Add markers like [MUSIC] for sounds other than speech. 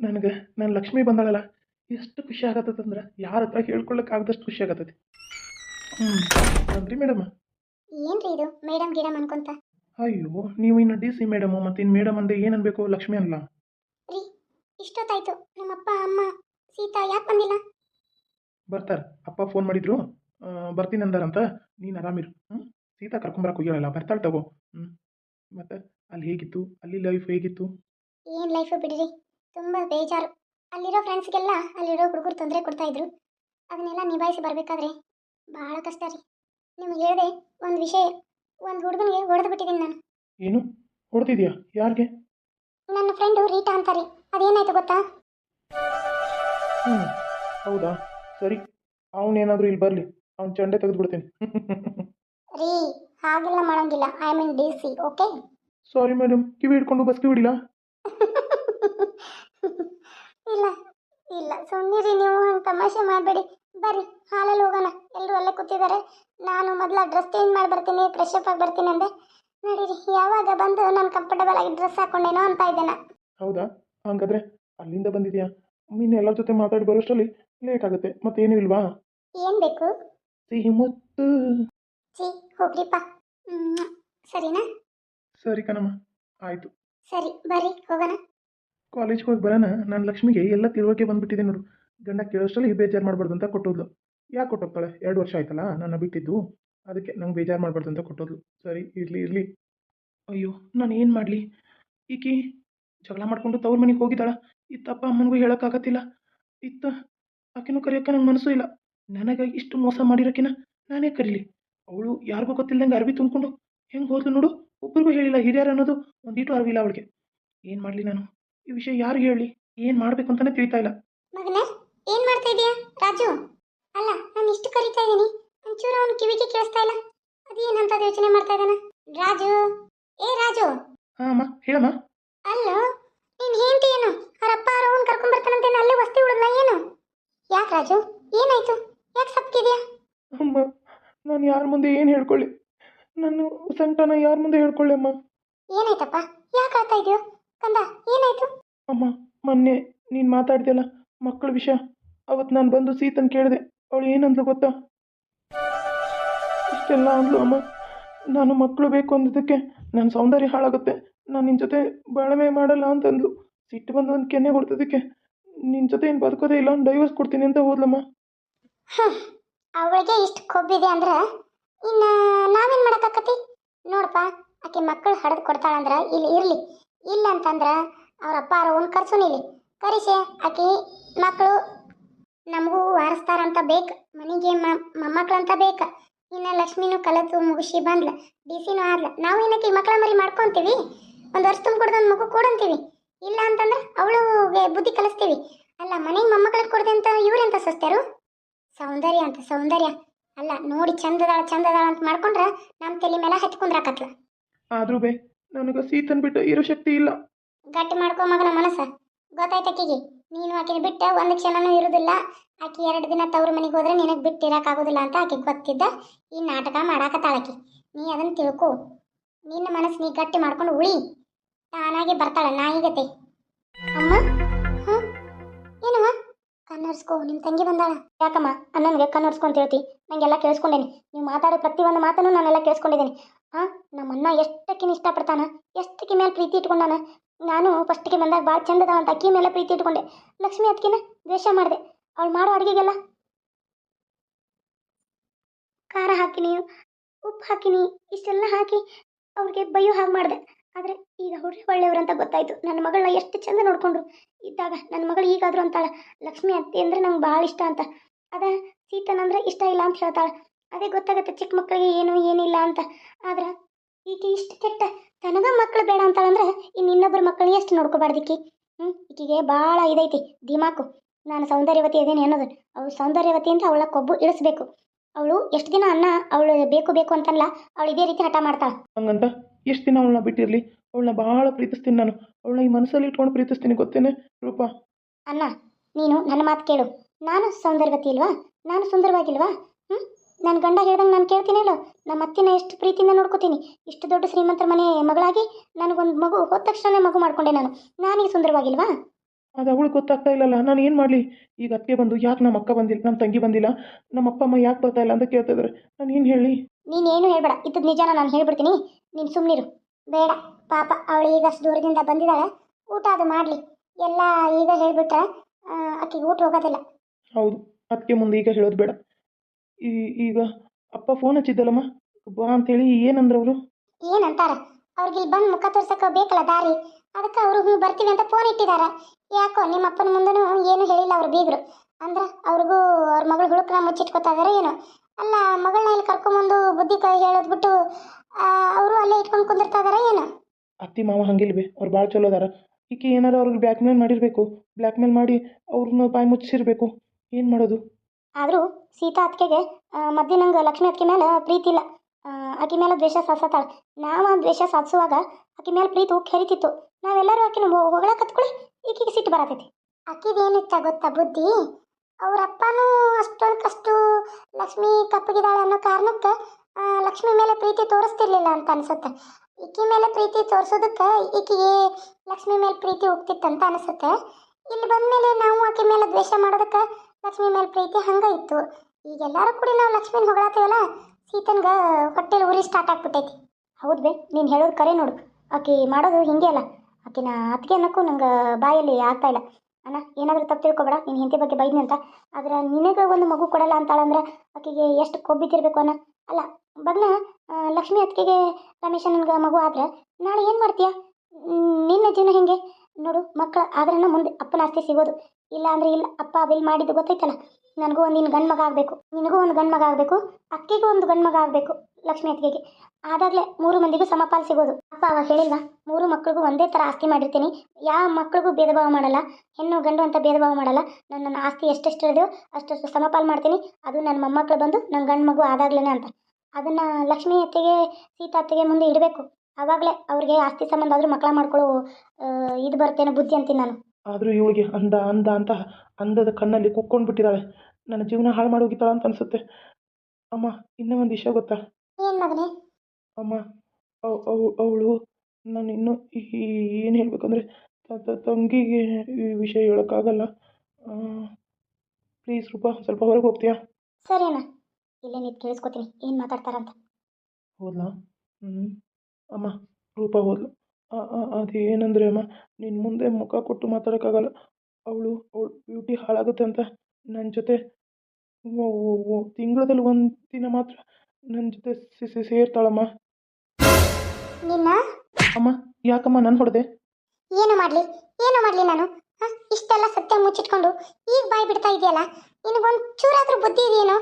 ನನಗೆ ನನ್ನ ಲಕ್ಷ್ಮಿ ಬಂದಾಳಲ್ಲ ಎಷ್ಟು ಖುಷಿ ಆಗತ್ತಂದ್ರೆ ಯಾರ ಹತ್ರ ಹೇಳ್ಕೊಳ್ಳಕ್ ಆಗದಷ್ಟು ಖುಷಿ ಆಗತ್ತೈತಿ. ಹ್ಞೂ ಅಂದ್ರಿ ಮೇಡಮ್. ಏನ್ರಿ ಇದು? ಮೇಡಮ್ ಗಿಡಮ್ ಅನ್ಕೊಂತ. ಅಯ್ಯೋ ನೀವು ಇನ್ನು ಡಿ ಸಿ ಮೇಡಮು ಮತ್ತು ಇನ್ನು ಮೇಡಮ್ ಅಂದೆ ಏನು ಅನ್ಬೇಕು ಲಕ್ಷ್ಮಿ ಅಲ್ಲ? ರೀ ಇಷ್ಟೊತ್ತಾಯ್ತು. ನಮ್ಮಪ್ಪ ಅಮ್ಮ ಸೀತಾ ಯಾಕೆ ಬಂದಿಲ್ಲ? ಬರ್ತಾರೆ ಅಪ್ಪ ಫೋನ್ ಮಾಡಿದ್ರು. ಆ, ಬರ್ತೀನಿ ಅಂದಾರಂತ. ನೀನು ಆರಾಮಿರು ಹ್ಞೂ ಸೀತಾ ಕರ್ಕೊಂಬರಕ್ಕೆ ಹೋಗ್ಯಾಳಲ್ಲ ಬರ್ತಾಳೆ ತಗೋ. ಹ್ಞೂ ಮತ್ತು ಅಲ್ಲಿ ಹೇಗಿತ್ತು? ಅಲ್ಲಿ ಲೈಫ್ ಹೇಗಿತ್ತು? ಏನು ಲೈಫ್ ಬಿಡ್ರಿ? ತುಂಬ ಬೇಜಾರು. ಅಲ್ಲಿರೋ ಫ್ರೆಂಡ್ಸ್ಗೆಲ್ಲ ಅಲ್ಲಿರೋ ಹುಡುಗರು ತೊಂದರೆ ಕೊಡ್ತಾ ಇದ್ರು. ಅದನ್ನೆಲ್ಲ ನಿಭಾಯಿಸಿ ಬರಬೇಕಾದ್ರೆ ಭಾಳ ಕಷ್ಟ ರೀ. ನಿಮ್ಗೆ ಹೇಳಿದೆ ಒಂದು ವಿಷಯ ಒಂದು ಹುಡುಗನಿಗೆ ಹೊಡೆದು ಬಿಟ್ಟಿದ್ದೀನಿ ನಾನು. ಏನು? ಹೊಡೆದಿದ್ಯಾ? ಯಾರಿಗೆ? ನನ್ನ ಫ್ರೆಂಡು ರೀಟಾ ಅಂತಾರೆ. ಅದೇನಾಯ್ತು ಗೊತ್ತಾ? ಹ್ಞೂ ಹೌದಾ? ಸರಿ ಅವನೇನಾದರೂ ಇಲ್ಲಿ ಬರಲಿ. ಅವ್ನು ಚಂಡೆ ತೆಗೆದುಬಿಡ್ತೀನಿ. ರೀ ಹಾಗೆಲ್ಲ ಮಾಡೋಂಗಿಲ್ಲ. I mean D C okay? Sorry madam ಕಿವಿ ಹಿಡ್ಕೊಂಡು ಬಸ್ಗೆ ಬಿಡಿಲ್ಲ [LAUGHS] ಇಲ್ಲ ಇಲ್ಲ. ಸುಮ್ಮನಿರಿ ನೀವು ಹಂಗೆ ತಮಾಷೆ ಮಾಡಬೇಡಿ. ಬರ್ರಿ ಹಾಲಲ್ಲಿ ಹೋಗೋಣ. ಎಲ್ಲರೂ ಅಲ್ಲೇ ಕೂತಿದ್ದಾರೆ. ನಾನು ಮೊದಲು ಡ್ರೆಸ್ ಚೇಂಜ್ ಮಾಡಿ ಬರ್ತೀನಿ ಫ್ರೆಶ್ ಅಪ್ ಆಗಿ ಬರ್ತೀನಿ ಅಂದೆ. ನೋಡಿರಿ ಯಾವಾಗ ಬಂದು ನಾನು ಕಂಫರ್ಟಬಲ್ ಆಗಿ ಡ್ರೆಸ್ ಹಾಕೊಂಡೇನೋ ಅಂತ ಇದ್ದೇನೆ. ಹೌದಾ? ಹಾಗಾದ್ರೆ ಅಲ್ಲಿಂದ ಬಂದಿದ್ಯಾ ನೀನು ಎಲ್ಲರ ಜೊತೆ ಮಾತಾಡಿ ಬರೋಷ್ಟರಲ್ಲಿ ಲೇಟ್ ಆಗುತ್ತೆ. ಮತ್ತೇನು ಇಲ್ವಾ? ಏನು ಬೇಕು? ಸಿಹಿ ಮುತ್ತು. ಚಿ ಹೋಗ್ರಿಪ್ಪ. ಸರಿನಾ? ಸರಿ ಕಣಮ್ಮ. ಆಯಿತು. ಸರಿ ಬರ್ರಿ ಹೋಗೋಣ. ಕಾಲೇಜ್ಗೆ ಹೋಗಿ ಬರೋಣ ನಾನು ಲಕ್ಷ್ಮಿಗೆ ಎಲ್ಲ ತಿಳುವಳಿಕೆ ಬಂದುಬಿಟ್ಟಿದೆ ನೋಡು. ಗಂಡ ಕೇಳೋಷ್ಟರಲ್ಲಿ ಬೇಜಾರು ಮಾಡಬಾರ್ದು ಅಂತ ಕೊಟ್ಟೋದ್ಲು. ಯಾಕೆ ಕೊಟ್ಟೋಗ್ತಾಳೆ? ಎರಡು ವರ್ಷ ಆಯ್ತಲ್ಲ, ನನ್ನ ಬಿಟ್ಟಿದ್ದು. ಅದಕ್ಕೆ ನಂಗೆ ಬೇಜಾರು ಮಾಡಬಾರ್ದು ಅಂತ ಕೊಟ್ಟೋದ್ಲು. ಸರಿ, ಇರಲಿ ಇರಲಿ. ಅಯ್ಯೋ, ನಾನು ಏನು ಮಾಡಲಿ? ಈಕಿ ಜಗಳ ಮಾಡಿಕೊಂಡು ತವ್ರ ಮನೆಗೆ ಹೋಗಿದ್ದಾಳ. ಇತ್ತಪ್ಪ ಅಮ್ಮನಿಗೂ ಹೇಳೋಕ್ಕಾಗತ್ತಿಲ್ಲ. ಇತ್ತ ಆಕೆನೂ ಕರೆಯೋಕ್ಕೆ ನಂಗೆ ಮನಸ್ಸು ಇಲ್ಲ. ನನಗೆ ಇಷ್ಟು ಮೋಸ ಮಾಡಿರೋಕಿನ ನಾನೇ ಕರೀಲಿ. ಅವಳು ಯಾರಿಗೂ ಗೊತ್ತಿಲ್ಲದಂಗೆ ಅರ್ವಿ ತುಂಬಿಕೊಂಡು ಹೆಂಗೆ ಹೋದ್ಲು ನೋಡು. ಒಬ್ರಿಗೂ ಹೇಳಿಲ್ಲ, ಹಿರಿಯರು ಅನ್ನೋದು ಒಂದೀಟು ಅರಿವಿಲ್ಲ ಅವಳಿಗೆ. ಏನು ಮಾಡಲಿ ನಾನು? ಈ ವಿಷಯ ಯಾರಿಗೆ ಹೇಳಿ? ಏನು ಮಾಡಬೇಕು ಅಂತಾನೆ ತಿಳಿತಾ ಇಲ್ಲ. ಮಗನೇ ಏನು ಮಾಡ್ತಾ ಇದೀಯಾ? ರಾಜು? ಅಲ್ಲ ನಾನು ಇಷ್ಟು ಕರಿತಾ ಇದ್ದೀನಿ ಒಂಚೂರು ಅವನು ಕಿವಿಗೆ ಕೇಳಿಸ್ತಾ ಇಲ್ಲ. ಅದೇನಂತ ಯೋಚನೆ ಮಾಡ್ತಾ ಇದ್ದಾನೆ? ರಾಜು? ಏ ರಾಜು? ಹಾ ಅಮ್ಮ ಹೇಳಮ್ಮ. ಅಲ್ಲೋ ನೀನ್ ಹೆಂಡತಿ ಏನು? ಅವರಪ್ಪ ಅವನ್ ಕರ್ಕೊಂಡ್ ಬರ್ತಾನಂತ ಅಲ್ಲೇ ವಸ್ತಿ ಉಳಿದ್ಲ ಏನು? ಯಾಕೆ ರಾಜು? ಏನಾಯ್ತು? ಯಾಕೆ ಸಪ್ತಿದ್ಯಾ ಅಮ್ಮ ನಾನು ಯಾರ ಮುಂದೆ ಏನು ಹೇಳ್ಕೊಳ್ಳಿ? ನಾನು ಸಂಕಟನ ಯಾರ ಮುಂದೆ ಹೇಳ್ಕೊಳ್ಳಿ ಅಮ್ಮ? ಏನಾಯ್ತಪ್ಪ? ಯಾಕೆ ಆಗ್ತಾ ಇದೆಯೋ? ಕಂದ ಏನಾಯ್ತು? ಅಮ್ಮ ಮೊನ್ನೆ ನೀನು ಮಾತಾಡ್ದಲ್ಲ ಮಕ್ಕಳ ವಿಷಯ. ಅವತ್ತು ನಾನು ಬಂದು ಸೀತನ್ ಕೇಳಿದೆ. ಅವಳು ಏನಂದ್ಲು ಗೊತ್ತಾ? ಇಷ್ಟೆಲ್ಲ ಅಂದ್ಲು ಅಮ್ಮ. ನಾನು ಮಕ್ಕಳು ಬೇಕು ಅಂದಿದ್ದಕ್ಕೆ ನನ್ನ ಸೌಂದರ್ಯ ಹಾಳಾಗುತ್ತೆ. ನಾನು ನಿನ್ನ ಜೊತೆ ಬಾಳ್ವೆ ಮಾಡಲ್ಲ ಅಂತಂದ್ಲು. ಸಿಟ್ಟು ಬಂದು ಒಂದು ಕೆನ್ನೆ ಹೊಡ್ತದಕ್ಕೆ ನಿನ್ನ ಜೊತೆ ಏನು ಬದುಕೋದೇ ಇಲ್ಲ ಡೈವರ್ಸ್ ಕೊಡ್ತೀನಿ ಅಂತ ಹೋದ್ಲಮ್ಮ. ಅವಳಿಗೆ ಇಷ್ಟು ಕೊಬ್ಬಿದೆ ಅಂದ್ರೆ ಇನ್ನ ನಾವೇನ್ ಮಾಡೋಕ್ಕಾಕತಿ ನೋಡಪ್ಪ ಆಕೆ ಮಕ್ಕಳು ಹಡೆದು ಕೊಡ್ತಾಳಂದ್ರ ಇಲ್ಲಿ ಇರ್ಲಿ. ಇಲ್ಲ ಅಂತಂದ್ರ ಅವರಪ್ಪ ಅವ್ರವನ್ ಕರ್ಸುನ್ ಇಲ್ಲಿ ಕರಿಸಿ ಆಕಿ ಮಕ್ಕಳು ನಮಗೂ ವಾರಿಸ್ತಾರಂತ ಬೇಕು. ಮನೆಗೆ ಮೊಮ್ಮಕ್ಕಳಂತ ಬೇಕು. ಇನ್ನ ಲಕ್ಷ್ಮಿನೂ ಕಲತು ಮುಗಿಸಿ ಬಂದ್ಲ. ಡಿ ಸಿನೂ ಆದ್ಲ. ನಾವು ಏನಕ್ಕೆ ಮಕ್ಕಳ ಮರಿ ಮಾಡ್ಕೊಂತೀವಿ? ಒಂದು ವರ್ಷ ತುಂಬಿಕೊಡ್ದು ಕುಡ್ದೊಂದು ಮಗು ಕೊಡಂತೀವಿ. ಇಲ್ಲ ಅಂತಂದ್ರೆ ಅವಳಿಗೆ ಬುದ್ಧಿ ಕಲಿಸ್ತೀವಿ. ಅಲ್ಲ, ಮನೆಗೆ ಮೊಮ್ಮಕ್ಕಳಿಗೆ ಕೊಡ್ದೆ ಅಂತ ಇವ್ರೆಂತ ಸಸ್ತ್ಯಾರು ಸೌಂದರ್ಯ ಅಂತ, ಸೌಂದರ್ಯ. ಅಲ್ಲ, ನೋಡಿ ಚಂದದಾಳ ಚಂದದಾಳ ಅಂತ ಮಾಡ್ಕೊಂಡ್ರೆ ನಮ್ಮ ತಲೆ ಮೇಲೆ ಹತ್ಕೊಂಡ್ರಾಕತ್ಲ. ಆದರೂ ಬೇ ನನಗೆ ಸೀತನ್ ಬಿಟ್ಟು ಇರೋ ಶಕ್ತಿ ಇಲ್ಲ. ಗಟ್ಟಿ ಮಾಡ್ಕೊ ಮಗನ ಮನಸ್ಸ. ಗೊತ್ತಾಯ್ತಕ್ಕಿಗೆ ನೀನು ಆಕಿನ ಬಿಟ್ಟ ಒಂದು ಕ್ಷಣನೂ ಇರುದಿಲ್ಲ. ಆಕಿ ಎರಡು ದಿನ ತವ್ರ ಮನೆಗೆ ಹೋದ್ರೆ ನಿನಗೆ ಬಿಟ್ಟು ಇರಕ್ಕಾಗೋದಿಲ್ಲ ಅಂತ ಆಕೆ ಗೊತ್ತಿದ್ದ. ಈ ನಾಟಕ ಮಾಡಾಕತ್ತಾಳ ಆಕಿ. ನೀ ಅದನ್ನ ತಿಳ್ಕೊ. ನಿನ್ನ ಮನಸ್ಸು ನೀ ಗಟ್ಟಿ ಮಾಡ್ಕೊಂಡು ಉಳಿ. ತಾನಾಗಿ ಬರ್ತಾಳ ನಾಯಿಗತೆ. ಅಮ್ಮ? ಹ್ಞೂ ಏನಮ್ಮ? ಕನ್ನರ್ಸ್ಕೋ ನಿಮ್ಮ ತಂಗಿ ಬಂದಾಳ. ಯಾಕಮ್ಮ? ಅಣ್ಣನಿಗೆ ಕನ್ನರ್ಸ್ಕೊಂತ ಹೇಳ್ತಿ. ನಂಗೆಲ್ಲ ಕೇಳಿಸ್ಕೊಂಡೇನಿ. ನೀವು ಮಾತಾಡೋ ಪ್ರತಿಯೊಂದು ಮಾತನ್ನು ನಾನೆಲ್ಲ ಕೇಳಿಸ್ಕೊಂಡಿದ್ದೀನಿ. ಹಾಂ? ನಮ್ಮ ಅಣ್ಣ ಎಷ್ಟಕ್ಕಿನ ಇಷ್ಟಪಡ್ತಾನ? ಎಷ್ಟಕ್ಕೆ ಮೇಲೆ ಪ್ರೀತಿ ಇಟ್ಕೊಂಡಾನ? ನಾನು ಫಸ್ಟಿಗೆ ಬಂದಾಗ ಭಾಳ ಚಂದದ ಅಂತ ಅಕ್ಕಿ ಮೇಲೆ ಪ್ರೀತಿ ಇಟ್ಕೊಂಡೆ. ಲಕ್ಷ್ಮಿ ಅದಕ್ಕಿನ ದ್ವೇಷ ಮಾಡಿದೆ. ಅವಳು ಮಾಡೋ ಅಡುಗೆಗೆಲ್ಲ ಖಾರ ಹಾಕಿನಿ, ಉಪ್ಪು ಹಾಕಿನಿ, ಇಷ್ಟೆಲ್ಲ ಹಾಕಿ ಅವ್ರಿಗೆ ಬೈಯೋ ಹಾಗೆ ಮಾಡಿದೆ. ಆದರೆ ಈಗ ಹುಡುಗಿ ಒಳ್ಳೆಯವ್ರಂತ ಗೊತ್ತಾಯಿತು. ನನ್ನ ಮಗಳನ್ನ ಎಷ್ಟು ಚಂದ ನೋಡಿಕೊಂಡ್ರು. ಇದ್ದಾಗ ನನ್ನ ಮಗಳು ಈಗಾದರೂ ಅಂತಾಳೆ, ಲಕ್ಷ್ಮಿ ಅತ್ತೆ ಅಂದರೆ ನಂಗೆ ಭಾಳ ಇಷ್ಟ ಅಂತ. ಅದ ಸೀತನಂದ್ರೆ ಇಷ್ಟ ಇಲ್ಲ ಅಂತ ಹೇಳ್ತಾಳೆ. ಅದೇ ಗೊತ್ತಾಗುತ್ತೆ ಚಿಕ್ಕ ಮಕ್ಕಳಿಗೆ ಏನು ಏನಿಲ್ಲ ಅಂತ. ಆದ್ರೆ ಈಕೆ ಇಷ್ಟು ಕೆಟ್ಟ ತನಗ ಮಕ್ಕಳು ಬೇಡ ಅಂತಾಳಂದ್ರೆ ಇನ್ನು ಇನ್ನೊಬ್ಬರ ಮಕ್ಕಳನ್ನ ಎಷ್ಟು ನೋಡ್ಕೋಬಾರ್ದಿಕ್ಕಿ. ಹ್ಞೂ ಈಕಿಗೆ ಭಾಳ ಇದೈತಿ. ದಿಮಾಕು. ನಾನು ಸೌಂದರ್ಯವತಿ ಅದೇನೆ ಅನ್ನೋದು. ಅವಳು ಸೌಂದರ್ಯವತಿ ಅಂತ ಅವಳ ಕೊಬ್ಬು ಇಳಿಸ್ಬೇಕು. ಅವಳು ಎಷ್ಟು ದಿನ ಅನ್ನ ಅವಳು ಬೇಕು ಬೇಕು ಅಂತಲ್ಲ ಅವಳು ಇದೇ ರೀತಿ ಹಠ ಮಾಡ್ತಾಳೆ. ಹಂಗಂತ ಎಷ್ಟು ದಿನ ಅವಳನ್ನ ಬಿಟ್ಟಿರಲಿ? ಅವಳನ್ನ ಭಾಳ ಪ್ರೀತಿಸ್ತೀನಿ ನಾನು. ಅವಳನ್ನ ಈ ಮನಸ್ಸಲ್ಲಿ ಇಟ್ಕೊಂಡು ಪ್ರೀತಿಸ್ತೀನಿ ಗೊತ್ತೇನೆ ರೂಪಾ? ಅಣ್ಣ ನೀನು ನನ್ನ ಮಾತು ಕೇಳು. ನಾನು ಸೌಂದರ್ಯವತಿ ಇಲ್ವಾ? ನಾನು ಸುಂದರವಾಗಿಲ್ವಾ? ನನ್ನ ಗಂಡ ಹೇಳ್ದಂಗೆ ನಾನು ಕೇಳ್ತೀನಿಲ್ಲ ನಮ್ಮ ಅತ್ತಿನ ಎಷ್ಟು ಪ್ರೀತಿಯಿಂದ ನೋಡ್ಕೋತೀನಿ. ಇಷ್ಟು ದೊಡ್ಡ ಶ್ರೀಮಂತರ ಮನೆ ಮಗಳಾಗಿ ನನಗೊಂದು ಮಗು ಹೋದ ತಕ್ಷಣ ಮಗು ಮಾಡ್ಕೊಂಡೆ ನಾನು. ನಾನೀಗ ಸುಂದರವಾಗಿಲ್ವಾ? ಅದು ಅವಳು ಗೊತ್ತಾಗ್ತಾ ಇಲ್ಲಲ್ಲ ನಾನು ಏನು ಮಾಡಲಿ? ಈಗ ಅತ್ತಿಗೆ ಬಂದು ಯಾಕೆ ನಮ್ಮ ಅಕ್ಕ ಬಂದಿಲ್ಲ ನಮ್ಮ ತಂಗಿ ಬಂದಿಲ್ಲ? ನಮ್ಮ ಅಪ್ಪ ಅಮ್ಮ ಯಾಕೆ ಬರ್ತಾ ಇಲ್ಲ ಅಂತ ಕೇಳ್ತಿದ್ರು. ನಾನು ಏನು ಹೇಳಿ ನೀನೇನು ಹೇಳ್ಬೇಡ ಇದ್ದದ್ದು ನಿಜಾನ ನಾನು ಹೇಳ್ಬಿಡ್ತೀನಿ. ನೀನು ಸುಮ್ಮನಿರು ಬೇಡ ಪಾಪ ಅವಳು ಈಗ ಅಷ್ಟು ದೂರದಿಂದ ಬಂದಿದ್ದಾಳೆ ಊಟ ಅದು ಮಾಡಲಿ. ಎಲ್ಲ ಈಗ ಹೇಳಿಬಿಟ್ರೆ ಅಕ್ಕಿಗೆ ಊಟ ಹೋಗೋದಿಲ್ಲ. ಹೌದು ಅದಕ್ಕೆ ಮುಂದೆ ಈಗ ಹೇಳೋದು ಬೇಡ. ಈ ಈಗ ಅಪ್ಪ ಫೋನ್ ಹಚ್ಚಿದ್ದಲ್ಲಮ್ಮ ಬಾ ಅಂತೇಳಿ ಏನಂದ್ರ ಅವರು ಏನಂತಾರ? ಅವ್ರಿಗೆ ಇಲ್ಲಿ ಬಂದು ಮುಖ ತೋರ್ಸಕ್ಕೆ ಬೇಕಲ್ಲ ದಾರಿ. ಅದಕ್ಕೆ ಅವರು ಹ್ಞೂ ಬರ್ತೀವಿ ಅಂತ ಫೋನ್ ಇಟ್ಟಿದಾರ. ಯಾಕೋ ನಿಮ್ಮ ಅಪ್ಪನ ಮುಂದೆನೂ ಏನು ಹೇಳಿಲ್ಲ ಅವ್ರು ಬೀಗರು. ಅಂದ್ರೆ ಅವ್ರಿಗೂ ಅವ್ರ ಮಗಳು ಹುಡುಕನ ಮುಚ್ಚಿಟ್ಕೋತಾ ಇದಾರೆ ಏನು. ಅಲ್ಲ ಮಗಳನ್ನ ಇಲ್ಲಿ ಕರ್ಕೊಂಬಂದು ಬುದ್ಧಿ ಕೈ ಹೇಳೋದು ಬಿಟ್ಟು ಅವರು ಅಲ್ಲೇ ಇಟ್ಕೊಂಡು ಕುಂದಿರ್ತಾ ಇದಾರೆ ಏನು? ಅತ್ತಿ ಮಾವ ಹಂಗಿಲ್ವೇ ಅವ್ರು ಭಾಳ ಚಲೋ ಅದಾರ. ಈಕೆ ಏನಾರ ಅವ್ರಿಗೆ ಬ್ಲ್ಯಾಕ್ ಮೇಲ್ ಮಾಡಿರಬೇಕು. ಬ್ಲ್ಯಾಕ್ ಮೇಲ್ ಮಾಡಿ ಅವ್ರನ್ನ ಬಾಯಿ ಮುಚ್ಚಿರಬೇಕು. ಏನು ಮಾಡೋದು? ಆದರೂ ಸೀತಾ ಅತ್ತಿಗೆಗೆ ಮಧ್ಯೆ ನಂಗೆ ಲಕ್ಷ್ಮಿ ಅತ್ತಿಗೆ ಮೇಲೆ ಪ್ರೀತಿ ಇಲ್ಲ. ಆಕೆ ಮೇಲೆ ದ್ವೇಷ ಸಾಧಿಸತ್ತಾಳೆ ನಾವು ಆ ದ್ವೇಷ ಸಾಧಿಸುವಾಗ ಆಕೆ ಮೇಲೆ ಪ್ರೀತಿ ಉಕ್ಕಿ ಹರಿತಿತ್ತು ನಾವೆಲ್ಲರೂ ಆಕಿನ ಹೊಗಳ ಕತ್ಕೊಳ್ಳಿ ಈಕಿಗೆ ಸಿಟ್ಟು ಬರತೈತಿ. ಆಕಿದೇನಿತ್ತ ಗೊತ್ತಾ ಬುದ್ಧಿ? ಅವ್ರ ಅಪ್ಪನೂ ಅಷ್ಟೊಂದಕ್ಕಷ್ಟು ಲಕ್ಷ್ಮಿ ಕಪ್ಪಗಿದ್ದಾಳೆ ಅನ್ನೋ ಕಾರಣಕ್ಕೆ ಲಕ್ಷ್ಮಿ ಮೇಲೆ ಪ್ರೀತಿ ತೋರಿಸ್ತಿರ್ಲಿಲ್ಲ ಅಂತ ಅನ್ಸುತ್ತೆ. ಈಕಿ ಮೇಲೆ ಪ್ರೀತಿ ತೋರಿಸೋದಕ್ಕೆ ಈಕೆಗೆ ಲಕ್ಷ್ಮಿ ಮೇಲೆ ಪ್ರೀತಿ ಹೋಗ್ತಿತ್ತಂತ ಅನಿಸುತ್ತೆ. ಇಲ್ಲಿ ಬಂದಮೇಲೆ ನಾವು ಆಕೆ ಮೇಲೆ ದ್ವೇಷ ಮಾಡೋದಕ್ಕೆ ಲಕ್ಷ್ಮಿ ಮೇಲೆ ಪ್ರೀತಿ ಹಂಗೆ ಇತ್ತು. ಈಗ ಎಲ್ಲರೂ ಕೂಡಿ ನಾವು ಲಕ್ಷ್ಮಿನ ಹೊಗಳಾತೀವಲ್ಲ ಸೀತನ್ಗ ಹೊಟ್ಟೆಲಿ ಉರಿ ಸ್ಟಾರ್ಟ್ ಆಗ್ಬಿಟ್ಟೈತಿ. ಹೌದು ಬೇ, ನೀನು ಹೇಳೋದು ಕರೆ ನೋಡು. ಆಕೆ ಮಾಡೋದು ಹಿಂಗೆ ಅಲ್ಲ. ಆಕಿನ ಅತ್ತಿಗೆ ಅನ್ನೋಕ್ಕೂ ನಂಗೆ ಬಾಯಲ್ಲಿ ಆಗ್ತಾ ಇಲ್ಲ. ಅಣ್ಣ, ಏನಾದರೂ ತಪ್ಪು ತಿಳ್ಕೊಬೇಡ, ನೀನು ಹೆಂಡತಿ ಬಗ್ಗೆ ಬೈದ್ನಿ ಅಂತ. ಆದ್ರೆ ನಿನಗೆ ಒಂದು ಮಗು ಕೊಡಲ್ಲ ಅಂತಾಳಂದ್ರೆ ಆಕೆಗೆ ಎಷ್ಟು ಕೊಬ್ಬಿದ್ದಿರಬೇಕು ಅಣ್ಣ? ಅಲ್ಲ, ಬಗ್ನ ಲಕ್ಷ್ಮಿ ಅತ್ತಿಗೆಗೆ ರಮೇಶ ನನಗೆ ಮಗು ಆದ್ರೆ ನಾಳೆ ಏನು ಮಾಡ್ತೀಯ? ನಿನ್ನ ಜೀವನ ಹೆಂಗೆ? ನೋಡು ಮಕ್ಕಳು ಆದ್ರನ್ನ ಮುಂದೆ ಅಪ್ಪನ ಆಸ್ತಿ ಸಿಗೋದು. ಇಲ್ಲ ಅಂದ್ರೆ ಇಲ್ಲ, ಅಪ್ಪ ಬಿಲ್ ಮಾಡಿದ್ದು ಗೊತ್ತೈತಲ್ಲ ನನಗೂ ಒಂದು ಇನ್ನು ಗಂಡು ಮಗ ಆಗಬೇಕು. ನಿನಗೂ ಒಂದು ಗಂಡು ಮಗ ಆಗಬೇಕು. ಅಕ್ಕಿಗೂ ಒಂದು ಗಂಡು ಮಗ ಆಗಬೇಕು, ಲಕ್ಷ್ಮೀ ಅತ್ತಿಗೆಗೆ. ಆದಾಗಲೇ ಮೂರು ಮಂದಿಗೂ ಸಮಪಾಲು ಸಿಗೋದು. ಅಪ್ಪ ಅವಾಗ ಹೇಳಿಲ್ವಾ, ಮೂರು ಮಕ್ಕಳಿಗೂ ಒಂದೇ ಥರ ಆಸ್ತಿ ಮಾಡಿರ್ತೀನಿ. ಯಾವ ಮಕ್ಕಳಿಗೂ ಭೇದ ಭಾವ ಮಾಡಲ್ಲ, ಹೆಣ್ಣು ಗಂಡು ಅಂತ ಭೇದ ಭಾವ ಮಾಡಲ್ಲ. ನನ್ನ ನನ್ನ ಆಸ್ತಿ ಎಷ್ಟೆಷ್ಟು ಇದೆಯೋ ಅಷ್ಟಷ್ಟು ಸಮಪಾಲು ಮಾಡ್ತೀನಿ. ಅದು ನನ್ನ ಮೊಮ್ಮಕ್ಕಳು ಬಂದು ನನ್ನ ಗಂಡು ಮಗು ಆದಾಗ್ಲೇ ಅಂತ. ಅದನ್ನು ಲಕ್ಷ್ಮಿ ಅತ್ತಿಗೆ, ಸೀತಾ ಅತ್ತಿಗೆ ಮುಂದೆ ಇಡಬೇಕು. ಆವಾಗಲೇ ಅವ್ರಿಗೆ ಆಸ್ತಿ ಸಂಬಂಧ ಆದರೂ ಮಕ್ಕಳ ಮಾಡ್ಕೊಳ್ಳೋ ಇದು ಬರ್ತೇನೋ ಬುದ್ಧಿ ಅಂತೀನಿ ನಾನು. ಆದರೂ ಇವಳಿಗೆ ಅಂದ ಅಂದ ಅಂತ ಅಂದದ ಕಣ್ಣಲ್ಲಿ ಕುಕ್ಕೊಂಡು ಬಿಟ್ಟಿದ್ದಾಳೆ ನನ್ನ ಜೀವನ ಹಾಳು ಮಾಡಿ ಹೋಗಿದ್ದಾಳ ಅಂತ ಅನಿಸುತ್ತೆ. ಅಮ್ಮ ಇನ್ನೂ ಒಂದು ವಿಷಯ ಗೊತ್ತಾ? ಅಮ್ಮ ಅವಳು ನಾನು ಇನ್ನೂ ಏನು ಹೇಳ್ಬೇಕಂದ್ರೆ ತಂಗಿಗೆ ಈ ವಿಷಯ ಹೇಳೋಕ್ಕಾಗಲ್ಲ. ಪ್ಲೀಸ್ ರೂಪ ಸ್ವಲ್ಪ ಹೊರಗೆ ಹೋಗ್ತೀಯಾ? ಸರಿ ಅಣ್ಣ. ಇಲ್ಲೇ ನಿಂತು ಕೇಳಿಸ್ಕೊತೀನಿ. ಏನು ಮಾತಾಡ್ತಾರಂತ? ಹೋದ್ಲಾ? ಹ್ಞೂ ಅಮ್ಮ ರೂಪ ಹೋದ್ಲು. ಅದು ಏನಂದರೆ ಅಮ್ಮ ನಿನ್ನ ಮುಂದೆ ಮುಖ ಕೊಟ್ಟು ಮಾತಾಡೋಕ್ಕಾಗಲ್ಲ. ಅವಳು ಅವಳು ಬ್ಯೂಟಿ ಹಾಳಾಗುತ್ತೆ ಅಂತ ನನ್ನ ಜೊತೆ ತಿಂಗಳಲ್ಲಿ ಒಂದು ದಿನ ಮಾತ್ರ ನನ್ನ ಜೊತೆ ಸೇರ್ತಾಳಮ್ಮ. ನಿನ್ನ? ಅಮ್ಮ ಯಾಕಮ್ಮ ನಾನು ಹೊಡೆದೆ? ಏನು ಮಾಡಲಿ? ಏನು ಮಾಡಲಿ ನಾನು? ಇಷ್ಟೆಲ್ಲ ಸತ್ಯ ಮುಚ್ಚಿಟ್ಕೊಂಡು ಈಗ ಬಾಯಿ ಬಿಡ್ತಾ ಇದೆಯಲ್ಲ? ನಿನಗೊಂದು ಚೂರಾದ್ರೂ ಬುದ್ಧಿ ಇದೆಯೇನೋ?